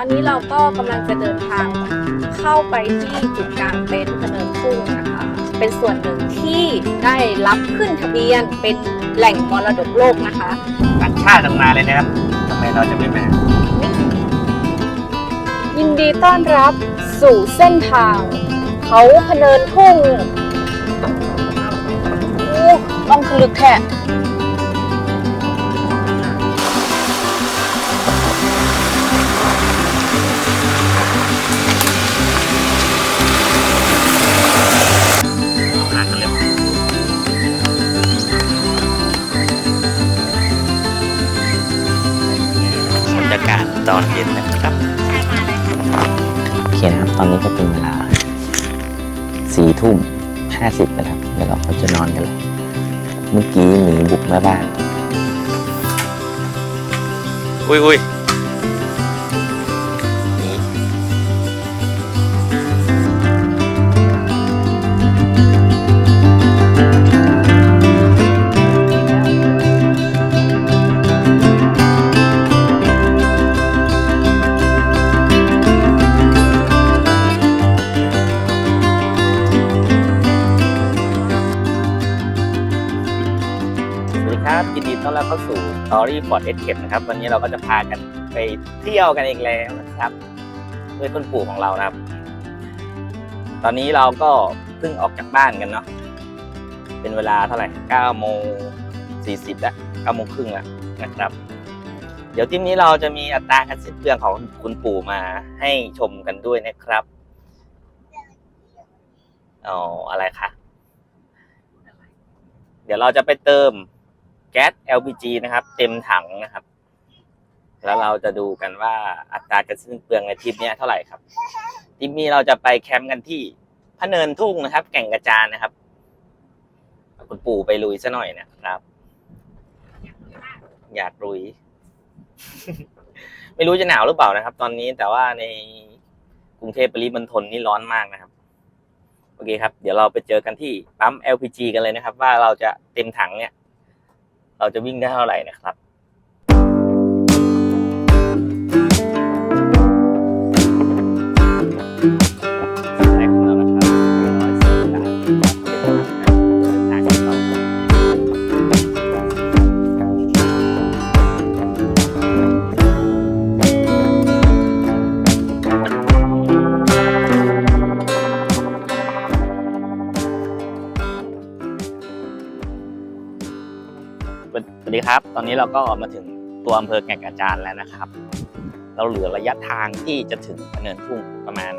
ตอนนี้เราก็กำลังจะเดินทางเข้าไปที่จุดกลางเต็นท์เนินทุ่งนะคะ เป็นส่วนหนึ่งที่ได้รับขึ้นทะเบียนเป็นแหล่งมรดกโลกนะคะต่างชาติต้องมาเลยนะครับทำไมเราจะไม่มายินดีต้อนรับสู่เส้นทาง เขาพเนินทุ่งโอ้ต้องคลึกแท้ ตอนเย็นนะครับโอเคนะครับ ตอนนี้ก็เป็นเวลาสี่ทุ่มห้าสิบนะครับเดี๋ยวเราก็จะนอนกันแล้วเมื่อกี้หมีบุกแม่บ้าน อุ้ยอุ้ย เข้าสู่ Story Ford Escape นะครับ วันนี้เราก็จะพากันไปเที่ยวกันอีกแล้วนะครับด้วยต้นปู่ของเรานะครับ ตอนนี้เราก็เพิ่งออกจากบ้านกันเนาะเป็นเวลาเท่าไหร่9โมง40แล้ว9โมงครึ่งแล้วนะครับ เดี๋ยวทริปนี้เราจะมีอัตราการสิ้นเปลืองของคุณปู่มาให้ชมกันด้วยนะครับอ๋ออะไรคะเดี๋ยวเราจะไปเติม แก๊ส LPG นะครับ เต็มถังนะครับ แล้วเราจะดูกันว่าอัตราการสิ้นเปลืองในทริปนี้เท่าไหร่ครับทริปนี้เราจะไปแคมป์กันที่พะเนินทุ่งนะครับ แก่งกระจานนะครับคุณปู่ไปลุยซะหน่อยนะครับ อยากลุย ไม่รู้จะหนาวหรือเปล่านะครับ ตอนนี้แต่ว่าในกรุงเทพปริมณฑลนี่ร้อนมากนะครับ โอเคครับ เดี๋ยวเราไปเจอกันที่ปั๊ม LPG กันเลยนะครับ ว่าเราจะเต็มถังเนี่ย เราจะวิ่งได้เท่าไหร่นะครับ วัสดีครับ ตอนนี้เราก็มาถึงตัวอำเภอแก่งกระจานแล้วนะครับ เราเหลือระยะทางที่จะถึงเนินทุ่งประมาณ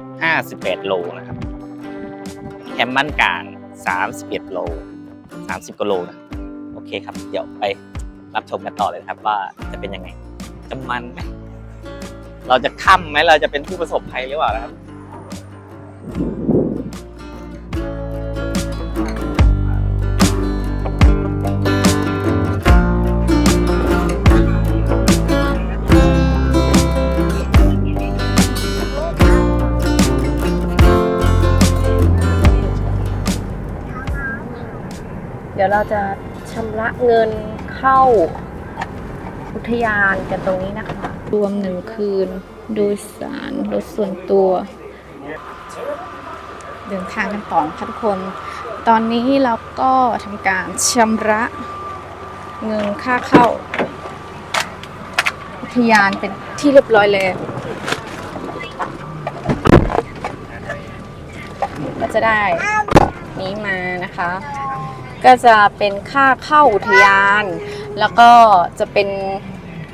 51 โลนะครับ แคมป์บ้านกลาง 31 โล 30กว่าโลนะ โอเคครับ เดี๋ยวไปรับชมกันต่อเลยครับว่าจะเป็นยังไง จะมันไหมเราจะค่ำไหมเราจะเป็นผู้ประสบภัยหรือเปล่านะครับ เดี๋ยวเราจะชำระเงินเข้าอุทยานกันตรงนี้นะคะ รวมหนึ่งคืน โดยสารรถส่วนตัว เดินทางกันต่อนะคะทุกคน ตอนนี้เราก็ทำการชำระเงินค่าเข้า อุทยานเป็นที่เรียบร้อยแล้วก็จะได้นี้มานะคะ ก็จะเป็นค่าเข้าอุทยาน แล้วก็จะเป็น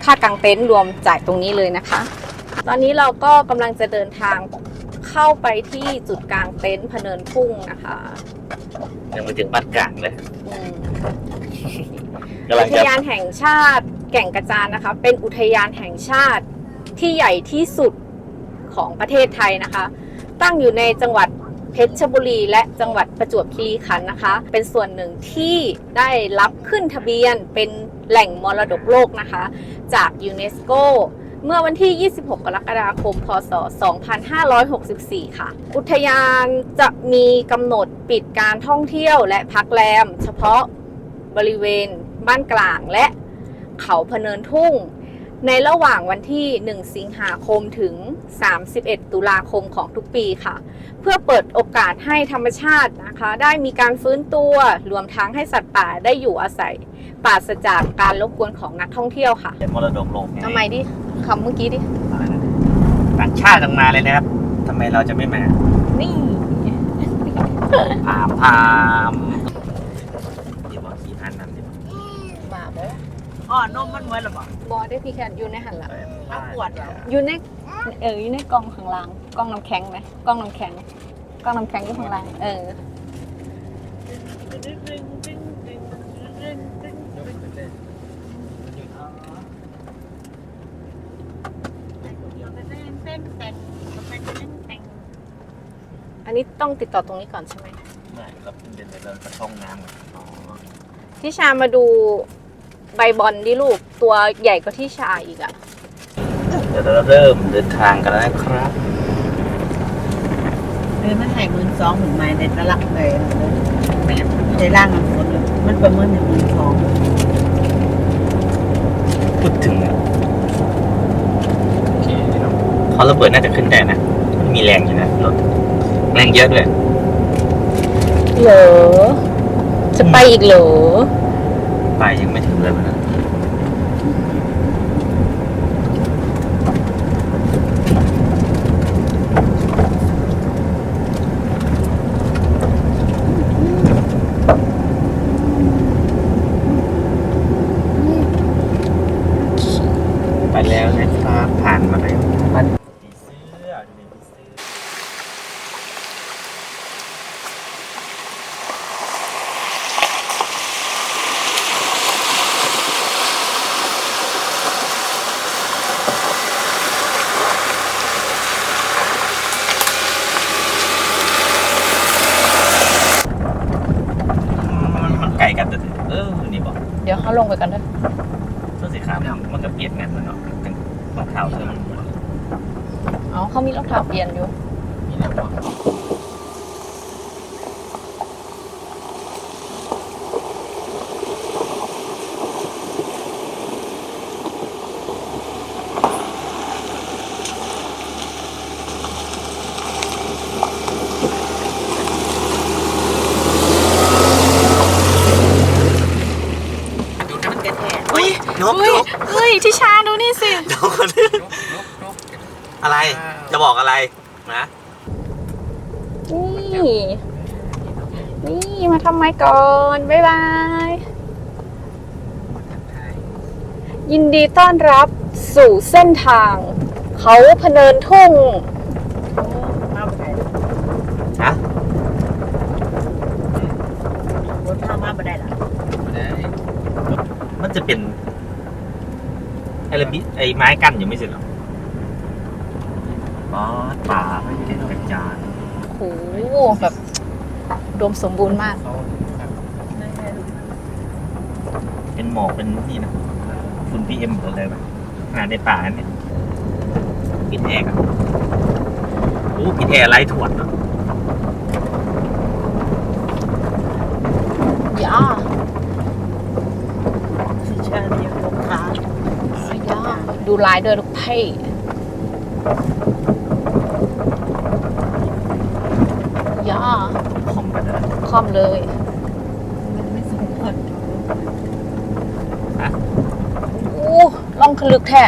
ค่ากางเต็นท์รวมจ่ายตรงนี้เลยนะคะ ตอนนี้เราก็กำลังจะเดินทางเข้าไปที่จุดกลางเต็นท์พะเนินทุ่งนะคะยังไม่ถึงบ้านกลางเลยอืมกำลัอุงทจะยานแห่งชาติแก่งกระจานนะคะ เป็นอุทยานแห่งชาติที่ใหญ่ที่สุดของประเทศไทยนะคะ ตั้งอยู่ในจังหวัด เพชรบุรี และจังหวัดประจวบคีรีขันธ์นะคะ เป็นส่วนหนึ่งที่ได้รับขึ้นทะเบียนเป็นแหล่งมรดกโลกนะคะ จากยูเนสโกเมื่อวันที่ 26 กรกฎาคม พศ 2564 ค่ะ อุทยานจะมีกำหนดปิดการท่องเที่ยวและพักแรม เฉพาะบริเวณบ้านกลางและเขาพเนินทุ่ง ในระหว่างวันที่ 1 สิงหาคมถึง 31 ตุลาคมของทุกปีค่ะ เพื่อเปิดโอกาสให้ธรรมชาตินะคะ ได้มีการฟื้นตัวรวมทั้งให้สัตว์ป่าได้อยู่อาศัยปราศจากการรบกวนของนักท่องเที่ยวค่ะเป็นมรดกโลกไงทำไมดิคำเมื่อกี้ดิต่างชาติต้องมาเลยนะครับทำไมเราจะไม่มานี่ พามพามเดี๋ยวบอกขี่พันนั่นเดี๋ยว มาบอ อ๋อนมมันเหมือนหรอเปล่าบอได้พี่แคนอยู่ในหันหลังเอาขวดเหรออยู่ในเอออยู่ในกล่องข้างล่างกล่องน้ำแข็งไหมกล่องน้ำแข็งกล่องน้ำแข็งอยู่ข้างล่างเอออันนี้ต้องติดต่อตรงนี้ก่อนใช่ไหมไม่เราเพิ่งเดินไปเดินกระช่องน้ำก่อนอ๋อที่ชามาดู ใบบอลดิลูกตัวใหญ่กว่าที่ชาอีกอะเดี๋ยวเราเริ่มเดินทางกันแล้วนะครับเออมันให้หมื่นสองหมื่นไม้ในตลักเลยแม่ใจร่างมันหมดเลยมันประเมินหนึ่งหมื่นสองพูดถึงอะโอเคเนอะเขาระเบิดน่าจะขึ้นได้นะไม่มีแรงอยู่นะรถแรงเยอะด้วยเหรอจะไปอีกเหรอ ไปยังไม่ถึงเลยมันนะไปแล้วนะครับผ่านมาแล้วบ้านผีเสื้อดูดิผีเสื้อ มันมันไก่กันแต่เออ นี่บอก เดี๋ยวเขาลงไปกันเถอะ เสื้อสีขาวเนี่ยมันก็เปลี่ยนแมทมันเนาะตั้งรองเท้าเสื้อมันหมด เอาเขามีรองเท้าเปลี่ยนอยู่ มีแล้วบอกดูนะมันแท้ๆเฮ้ยนกเฮ้ยนกเฮ้ยที่ชาดูนี่สิ นกคนนี้อะไร จะบอกอะไรนะ นี่นี่มาทำไมก่อน บ๊ายบาย ยินดีต้อนรับสู่เส้นทาง เขาพะเนินทุ่ง มาบ่ได้ฮะรถเข้ามาบ่ได้หรอมันจะเป็นไอ้ระบิไอ้ไม้กั้นอยู่ไม่ใช่เหรออ๋อป่าแก่งกระจานโอ้โหแบบอุดมสมบูรณ์มาก เป็นหมอกเป็นนี่นะฝุ่นพีเอ็มหรืออะไรแบบขนาดในป่าเนี่ยปิดแอร์กันโอ้ปิดแอร์ไร้ถ่วนเนาะย่าสิเชิญเดียวลงขาย่าดูลายด้วยลูกเพ่ ย่าคอมกันเลยคอมเลยมันไม่สมควรอู้ล่องคลึกแท้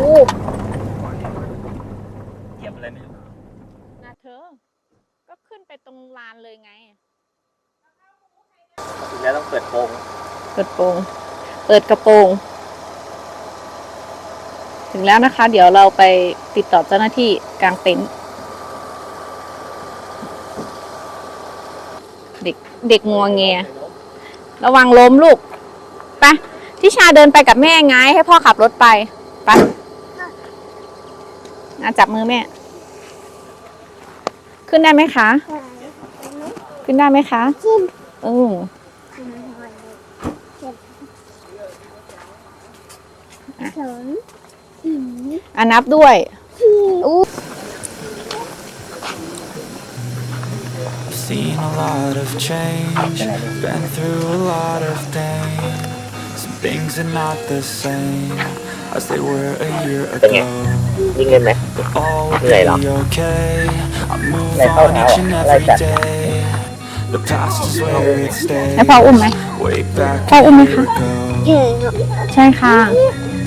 อู้เหยียบอะไรไม่รู้นาเธอ ก็ขึ้นไปตรงลานเลยไงแล้วต้องเปิดโปงเปิดโปงเปิดกระโปรง ถึงแล้วนะคะ เดี๋ยวเราไปติดต่อเจ้าหน้าที่กลางเต็นท์เด็กเด็กงัวเงียระวังล้มลูกไปทิชาเดินไปกับแม่ไงให้พ่อขับรถไปไปอาจับมือแม่ ขึ้นได้ไหมคะ ขึ้นได้ไหมคะอืม อะนับด้วยอู้ seen a lot of change, been through a lot of pain. Some things are not the same as they were a year ago. วิ่งเล่นไหม All will Này lắm. be okay. I move Này không on hả? each and Lại every chặt. day. The past is where it stays. แล้วพออุ้มไหม Way back พ่ออุ้มไหม a year คะ ago. ใช่ค่ะ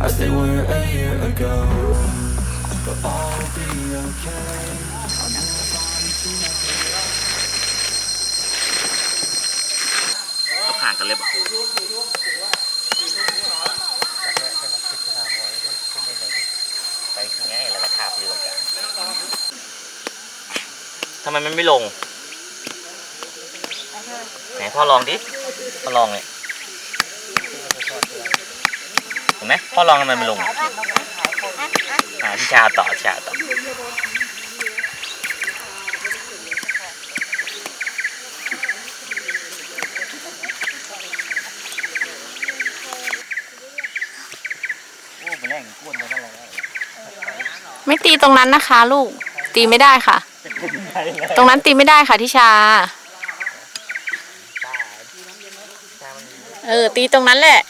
As they were a year ago. But all will be okay. ก็ห่างกันเลยบอกไปง่ายเลยราคาพอยู่ตรงกลางทำไมมันไม่ลง ไหนพ่อลองดิพ่อลองเลยเห็น ไหมพ่อลองทำไมไม่ลงหาพี่ชาต่อชาต่อโอ้เป็นแรงกวนไม่ตีตรงนั้นนะคะ ลูก ตีไม่ได้ค่ะ ตรงนั้นตีไม่ได้ค่ะทิชา เออ ตีตรงนั้นแหละ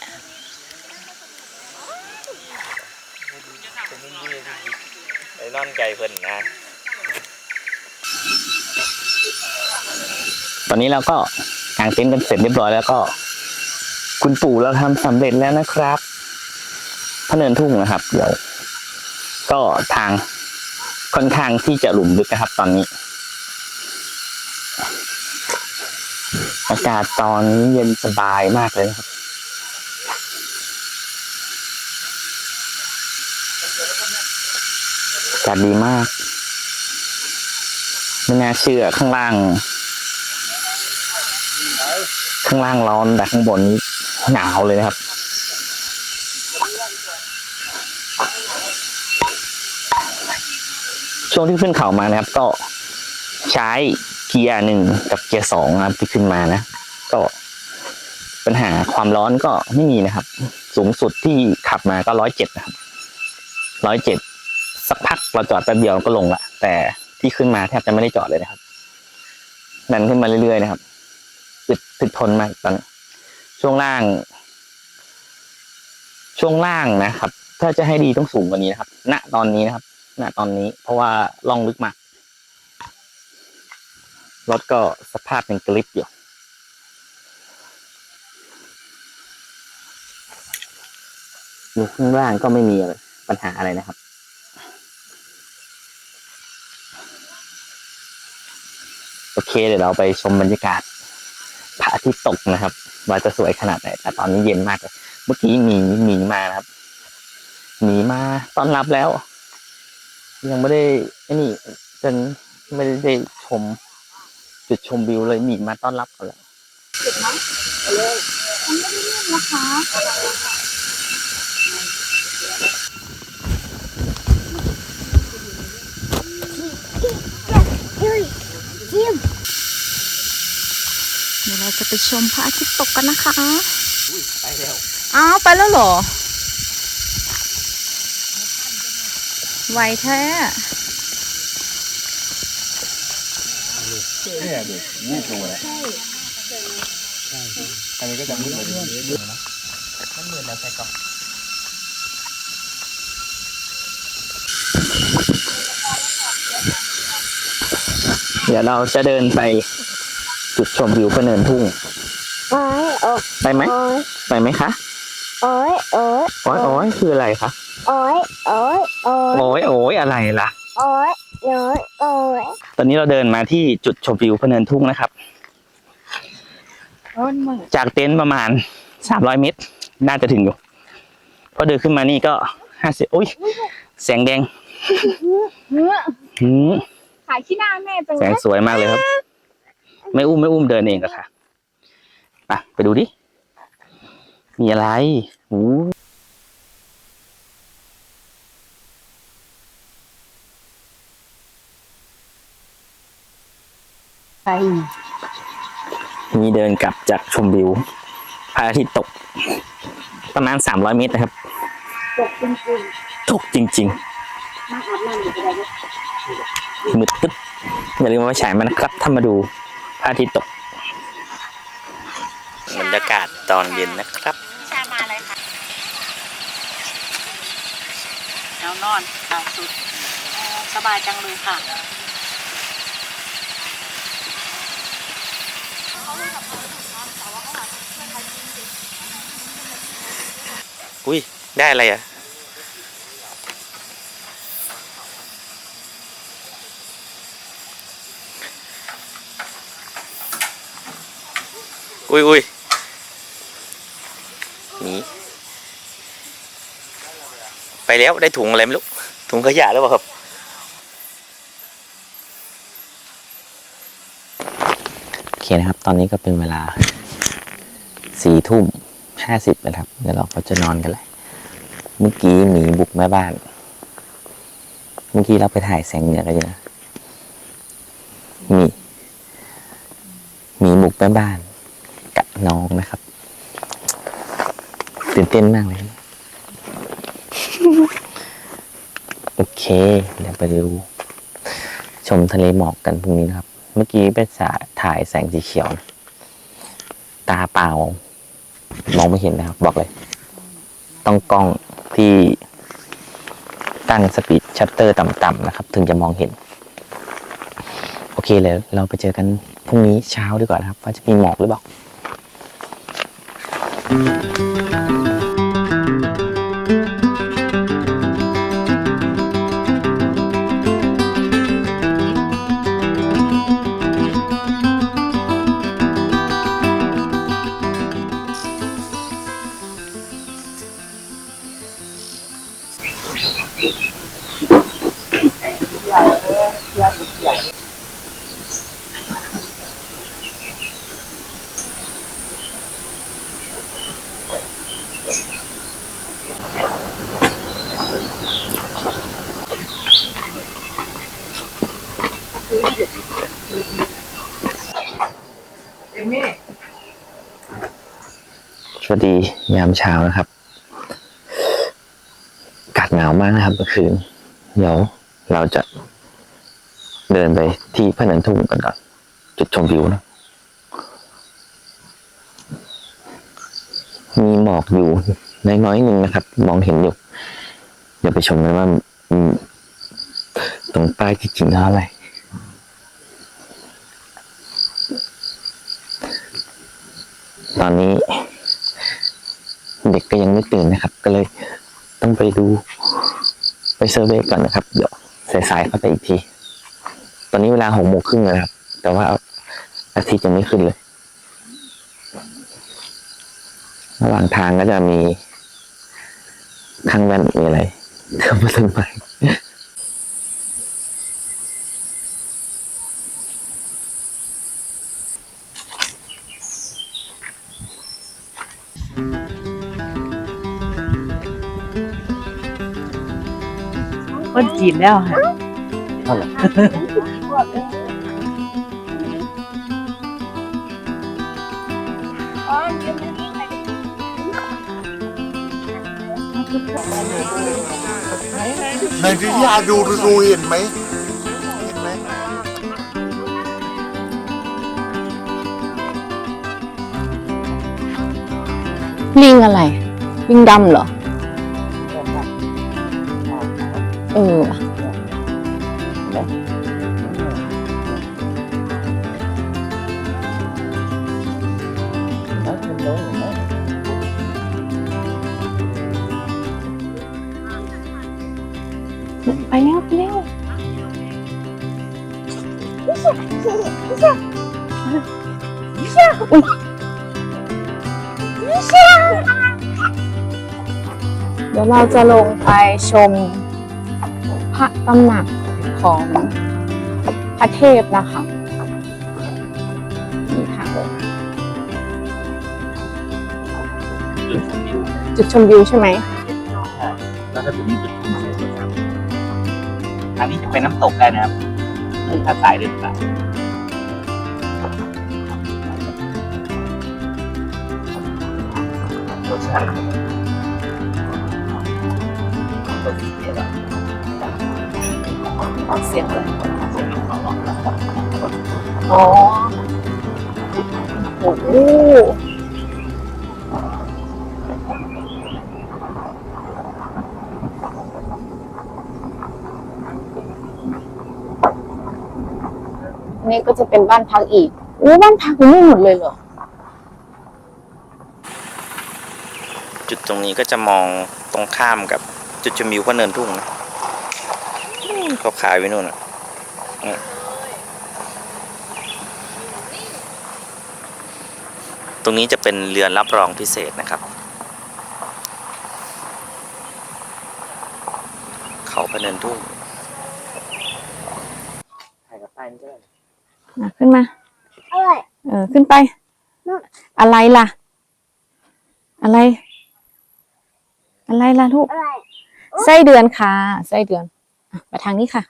ไอ้นอนไก่ เพิ่นนะ ตอนนี้เราก็กางเต็นท์กันเสร็จเรียบร้อยแล้วก็ คุณปู่เราทำสำเร็จแล้วนะครับพระเนินทุ่งนะครับ เดี๋ยว ก็ทางค่อนข้างที่จะหลุมลึกนะครับ ตอนนี้ อากาศตอนนี้เย็นสบายมากเลยนะครับ อา กาศดีมากไม่น่าเชื่อข้างล่าง ข้างล่างร้อนแต่ข้างบนนี้หนาวเลยนะครับ ช่วงที่ขึ้นเขามานะครับ ก็ใช้เกียร์หนึ่งกับเกียร์สองนะครับที่ขึ้นมานะ ก็ปัญหาความร้อนก็ไม่มีนะครับ สูงสุดที่ขับมาก็ร้อยเจ็ดนะครับร้อยเจ็ด สักพักเราจอดแป๊บเดียวก็ลงละแต่ที่ขึ้นมาแทบจะไม่ได้จอดเลยนะครับดันขึ้นมาเรื่อยๆนะครับอึดถึกทนมากตอนช่วงล่าง ช่วงล่างนะครับ ถ้าจะให้ดีต้องสูงกว่านี้นะครับ ณตอนนี้นะครับ ณตอนนี้ เพราะว่าล่องลึกมากรถก็สภาพเป็นกริปอยู่อยู่ข้างล่างก็ไม่มีอะไรปัญหาอะไรนะครับ โอเคเดี๋ยวเราไปชมบรรยากาศพระอาทิตย์ตกนะครับ ว่าจะสวยขนาดไหนแต่ตอนนี้เย็นมากเลยเมื่อกี้หมีหมีมานะครับหมีมาต้อนรับแล้ว ยังไม่ได้ไอ้นี่จนไม่ได้ชม จุดชมวิวเลยหมีมาต้อนรับเขาแล้วเดี๋ยวเรา จะไปชมพระอาทิตย์ตกกันนะคะไปแล้วอ้าวไปแล้วเหรอ ไวแท้มันเหมือนแล้วใส่กล่องเดี๋ยวเราจะเดินไป จุดชมวิวพระเนินทุ่งโอ้ยโอ้ยไปไหมโอ้ยไปไหมคะโอ้ยโอ้ยโอ้ยโอ้ยคืออะไรคะโอ้ยโอ้ยโอ้ยโอ้ยโอ้ยอะไรล่ะ โอ้ยโอ้ยโอ้ยตอนนี้เราเดินมาที่จุดชมวิวพระเนินทุ่งนะครับ ร้อนมากจากเต็นท์ประมาณสามร้อยเมตร น่าจะถึงอยู่พอเดินขึ้นมานี่ก็ห้าสิบอุ้ยแสงแดงหืมขายขี้หน้าแม่จังแสเลงยสวยมากเลยครับ ไม่อุ้มไม่อุ้มเดินเองอะค่ะไปไปดูดิ มีอะไรโอ้ไปมีเดินกลับจากชมวิวพระอาทิตย์ตก ประมาณสามร้อยเมตรนะครับ ตกจริงๆมืดตึ๊บอย่าลืมมาฉายมันนะครับถ้ามาดู พระอาทิตย์ตกบรรยากาศตอนเย็นนะครับ ชามาเลยค่ะแนวนอนหนาวสุดสบายจังเลยค่ะ อุ้ยได้อะไรอะ อุ้ยอุ้ยหนีไปแล้วได้ถุงอะไรไม่รู้ถุงขยะหรือเปล่าครับ โอเคนะครับ ตอนนี้ก็เป็นเวลาสี่ทุ่มห้าสิบนะครับ เดี๋ยวเราก็จะนอนกันเลยเมื่อกี้หมีบุกแม่บ้าน เมื่อกี้เราไปถ่ายแสงเหนือกันอยู่นะมีหมีบุกแม่บ้าน น้องนะครับตื่นเต้นมากเลย โอเค เดี๋ยวไปดู ชมทะเลหมอกกันพรุ่งนี้นะครับ เมื่อกี้ไปสาถ่ายแสงสีเขียวนะตาเปล่ามองไม่เห็นนะครับ บอกเลย ต้องกล้องที่ตั้งสปีดชัตเตอร์ต่ำๆนะครับ ถึงจะมองเห็น โอเคเลยเราไปเจอกันพรุ่งนี้เช้าดีกว่านะครับ ว่าจะมีหมอกหรือเปล่า ส ยามเช้านะครับอากาศหนาวมากนะครับเมื่อคืนเดี๋ยวเราจะเดินไปที่พนันทุ่งกันก่อนจุดชมวิวนะมีหมอกอยู่น้อยๆหนึ่งนะครับ มองเห็นอยู่ เดี๋ยวไปชมกันว่าตรงป้ายจริงๆแล้วอะไรตอนนี้ เด็กก็ยังไม่ตื่นนะครับ ก็เลย ต้องไปดู ไปเซอร์เวยก่อนนะครับ เดี๋ยวสายๆเข้าไปอีกที ตอนนี้เวลาหกโมงครึ่งแล้วนะครับ แต่ว่าอาทิตย์ยังไม่ขึ้นเลย ระหว่างทางก็จะมีข้างแว่นมีอะไรเดี๋ยวมาถึงไป คนจีนแล้วค่ะในที่ยาดูดูเห็นไหมเห็นไหมลิงอะไร ลิงดำเหรอ จะลงไปชมพระตำหนักของพระเทพนะคะนี่ค่ะจุดชมวิวใช่ไหมแล้วก็ถึงจุดที่สวยครับอันนี้จะเป็นน้ำตกได้นะครับถ้าสายเดินสายรสชาติ ตัวสีเขียวอะเสียงเลยเสียงน้ำเขาหรอกอ๋อโอ้โหนี่ก็จะเป็นบ้านพักอีกอู้บ้านพักอยู่นี่หมดเลยเหรอ จุดตรงนี้ก็จะมองตรงข้ามกับ จุดชมวิวก็เนินทุ่งนะเขาขายไว้นู่นอะนี่ตรงนี้จะเป็นเรือนรับรองพิเศษนะครับ เขาพะเนินทุ่งถ่ายกับป้ายนี่ก็ได้อะขึ้นมาอร่อยเออ ขึ้นไป อะไรล่ะ อะไร อะไรล่ะลูกอร่อย ไส้เดือนค่ะไส้เดือนอะมาทางนี้ค่ะ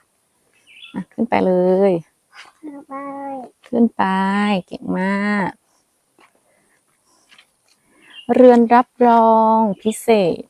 อะ ขึ้นไปเลย ไปขึ้นไป เก่งมาก เรือนรับรองพิเศษ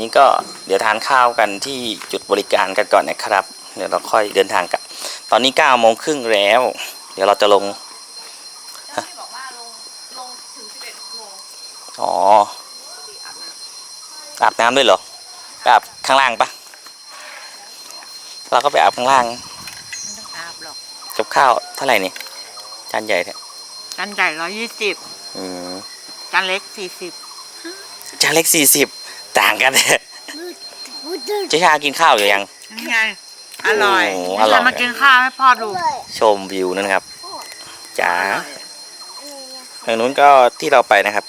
นี่ก็เดี๋ยวทานข้าวกันที่จุดบริการกันก่อนนะครับ เดี๋ยวเราค่อยเดินทางกลับ ตอนนี้เก้าโมงครึ่งแล้ว เดี๋ยวเราจะลงฮะอ๋ออาบน้ำด้วยเหรอไปอาบข้างล่างปะเราก็ไปอาบข้างล่างไม่ต้องอาบหรอกกับข้าวเท่าไหร่นี่จานใหญ่แท้จานใหญ่ร้อยยี่สิบอืมจานเล็กสี่สิบจานเล็กสี่สิบต่างกันพูดถึง เจ๊ชากินข้าวหรือยัง นี่ไง อร่อยโอ้อร่อยจะมากินข้าวให้พ่อดูอร่อยชมวิวนั่นนะครับจ๋าอร่อยทางนู้นก็ที่เราไปนะครับ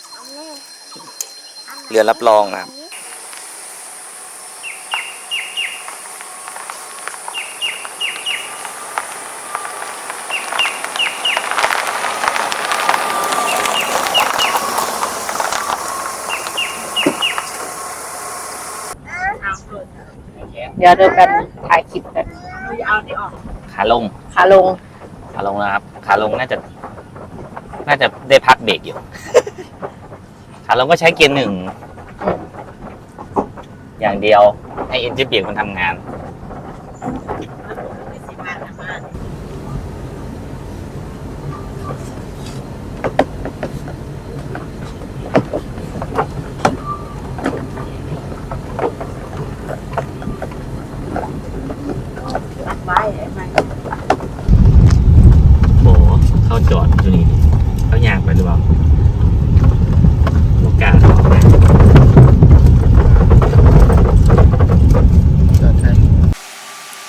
เรือรับรองนะครับ ดี๋ยวเดินแบบถ่ายคลิปแบบเอาที่ออกขาลงขาลงขาลงนะครับ ขาลงน่าจะ น่าจะได้พักเบรกอยู่ ขาลงก็ใช้เกียร์หนึ่ง อย่างเดียวให้เอ็นจิเบรกมันทำงาน ไว้ไว้ โบเข้าจอดอยู่นี่เขาย่างไปหรือเปล่าโอกาสเขาไป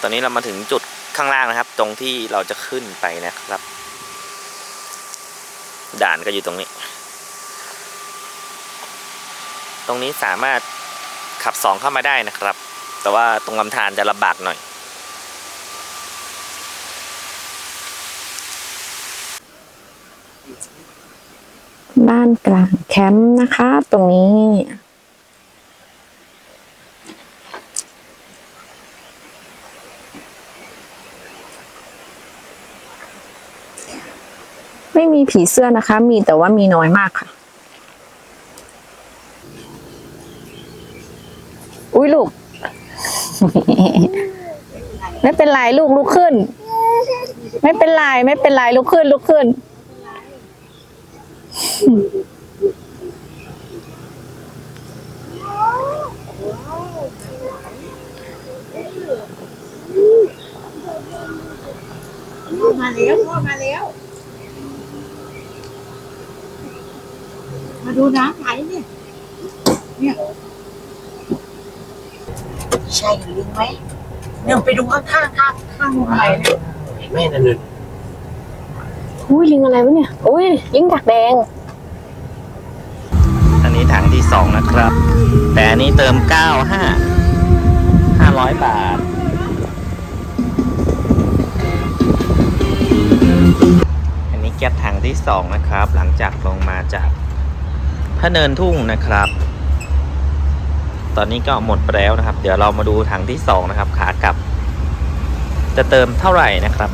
ตอนนี้เรามาถึงจุดข้างล่างนะครับ ตรง ที่เราจะขึ้นไปนะครับ ด่านก็อยู่ตรงนี้ ตรงนี้สามารถขับสองเข้ามาได้นะครับ แต่ว่าตรงลำธารจะลำบากหน่อย บ้านกลางแคมป์นะคะ ตรงนี้ ไม่มีผีเสื้อนะคะ มีแต่ว่ามีน้อยมากค่ะ อุ้ยลูก ไม่เป็นไรลูกลุกขึ้น ไม่เป็นไรไม่เป็นไรลุกขึ้นลุกขึ้น มาแล้วพ่อมาแล้ว มา ดูน้ำไหลเนี่ย เนี่ย ใช่ลิงไหมเนี่ยไปดูข้างข้างข้างข้างไหลเนี่ยแม่นั่นเลยอุ้ยลิงอะไรวะเนี่ยอุ้ยลิงดักแดง อันนี้ถังที่สองนะครับ แต่อันนี้เติมเก้าห้าห้าร้อยบาทอันนี้แก๊สถังที่สองนะครับ หลังจากลงมาจาก พระเนินทุ่งนะครับ ตอนนี้ก็หมดไปแล้วนะครับ เดี๋ยวเรามาดูถังที่สองนะครับ ขากลับ จะเติมเท่าไหร่นะครับ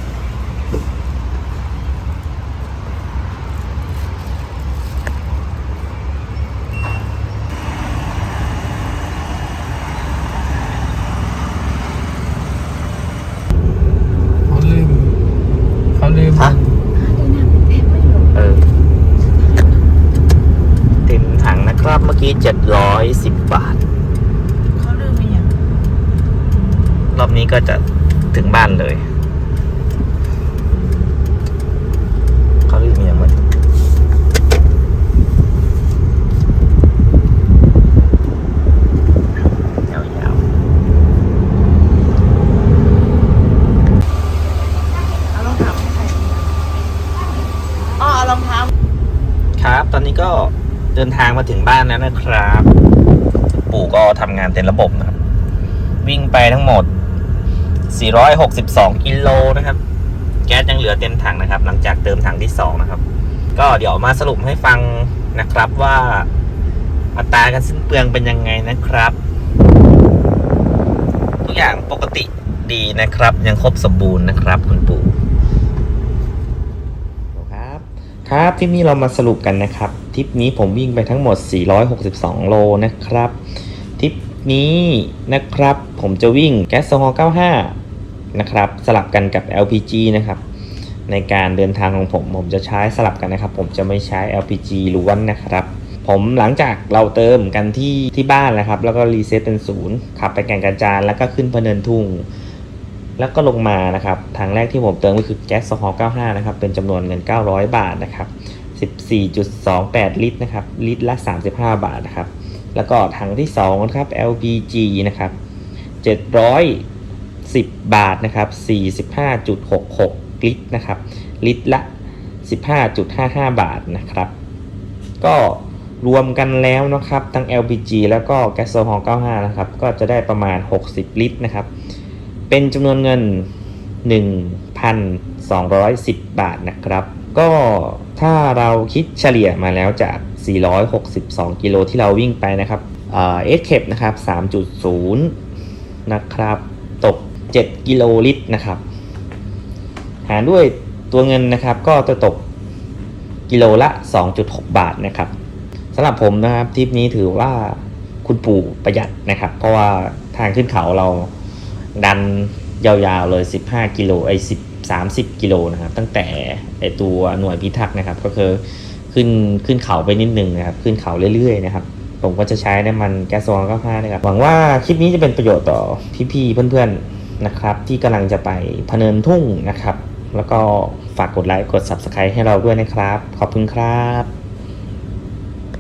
เขาลืมเขาลืม ฮะ เออเต็มถังนะ ครับเมื่อกี้เจ็ดร้อยสิบบาท เขาลืมไปยังรอบนี้ก็จะถึงบ้านเลย เขาเรียกมีอะไรยาว เอารองเท้าให้ใครอ๋อเอารองเท้า ๆครับ ตอนนี้ก็ เดินทางมาถึงบ้านแล้วนะครับ ปู่ก็ทำงานเต็มระบบนะครับ วิ่งไปทั้งหมด 462 กิโลนะครับ แก๊สยังเหลือเต็มถังนะครับ หลังจากเติมถังที่ 2 นะครับ ก็เดี๋ยวมาสรุปให้ฟังนะครับว่าอัตราการสิ้นเปลืองเป็นยังไงนะครับ ทุกอย่างปกติดีนะครับ ยังครบสมบูรณ์นะครับ คุณปู่ครับ ครับทริปนี้เรามาสรุปกันนะครับทริปนี้ผมวิ่งไปทั้งหมด 462 โลนะครับทริปนี้นะครับผมจะวิ่งแก๊สโซฮอล์95 นะครับสลับกันกับ LPG นะครับในการเดินทางของผมผมจะใช้สลับกันนะครับ ผมจะไม่ใช้ LPG ล้วนนะครับผมหลังจากเราเติมกันที่ที่บ้านนะครับ แล้วก็รีเซ็ตเป็นศูนย์ขับไปแก่งกระจานแล้วก็ขึ้นพเนินทุ่ง แล้วก็ลงมานะครับ ทางแรกที่ผมเติมก็คือแก๊สโซฮอล์95 นะครับ เป็นจำนวนเงิน 900 บาทนะครับ 14.28 ลิตรนะครับ ลิตรละ 35 บาทนะครับ แล้วก็ถังที่2นะครับ LPG นะครับ 710 บาทนะครับ 45.66 ลิตรนะครับ ลิตรละ 15.55 บาทนะครับ ก็รวมกันแล้วนะครับ ทั้ง LPG แล้วก็แก๊สโซฮอล์95 นะครับ ก็จะได้ประมาณ 60 ลิตรนะครับ เป็นจำนวนเงิน 1,210 บาทนะครับ ก็ถ้าเราคิดเฉลี่ยมาแล้วจาก 462 กิโลที่เราวิ่งไปนะครับเอสเคปนะครับ 3.0 นะครับ ตก 7 กิโลลิตรนะครับ หารด้วยตัวเงินนะครับก็จะตกกิโลละ 2.6 บาทนะครับสำหรับผมนะครับทริปนี้ถือว่าคุณปู่ประหยัดนะครับ เพราะว่าทางขึ้นเขาเรา ดันยาวๆเลย 15 กิโลไอ้10 30 กิโลนะครับ ตั้งแต่ไอ้ตัวหน่วยพิทักษ์นะครับ ก็คือขึ้นขึ้นเขาไปนิดนึงนะครับ ขึ้นเขาเรื่อยๆนะครับ ผมก็จะใช้น้ำมันแก๊สโซฮอล์95นะครับ หวังว่าคลิปนี้จะเป็นประโยชน์ต่อพี่ๆเพื่อนๆนะครับ ที่กำลังจะไปพเนินทุ่งนะครับ แล้วก็ฝากกดไลค์กด Subscribe ให้เราด้วยนะครับ ขอบคุณครับ